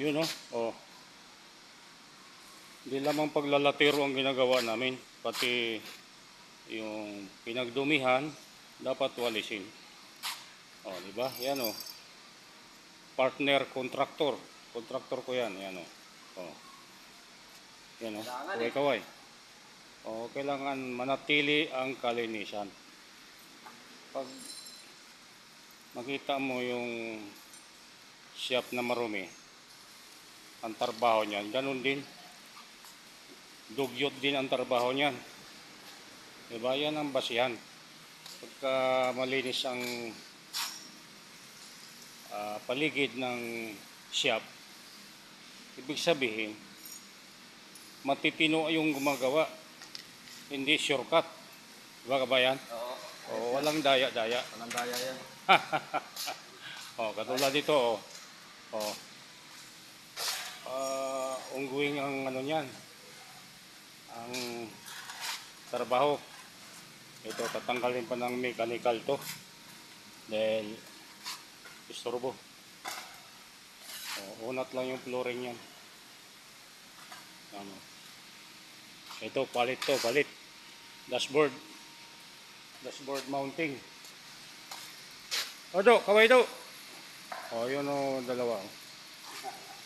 Yun oh. Oh. Hindi lamang paglalatero ang ginagawa namin, pati yung pinagdumihan dapat walisin. Oh, di ba? Yan oh. Partner contractor. Contractor ko yan, yan oh. Oh. Yan oh. Kailangan Kaway kaway. Oh, kailangan manatili ang kalinisan. Pag makita mo yung shop na marumi, ang trabaho niyan, ganun din. Dugyot din ang trabaho niyan. Diba? Yan ang basihan. Pagka malinis ang ah, paligid ng shop, ibig sabihin, matitino yung gumagawa. Hindi shortcut. Diba kabayan? Oo. O, walang daya-daya. Walang daya yan. Oh, katulad dito, oh. Oh. Ah, ungguing ang ano niyan. Ang trabaho. Ito, tatanggalin pa ng mechanical to. Dahil, istorbo. Oh, unat lang yung flooring yan. Ano. Ito, palit to, palit. Dashboard. Dashboard mounting. O, do, kaway do. O, yun o, dalawa.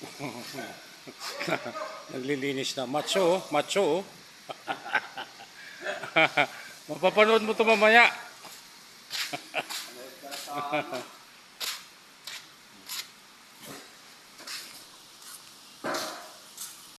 Naglilinis na. Macho. Macho. Mapapanood mo to mamaya.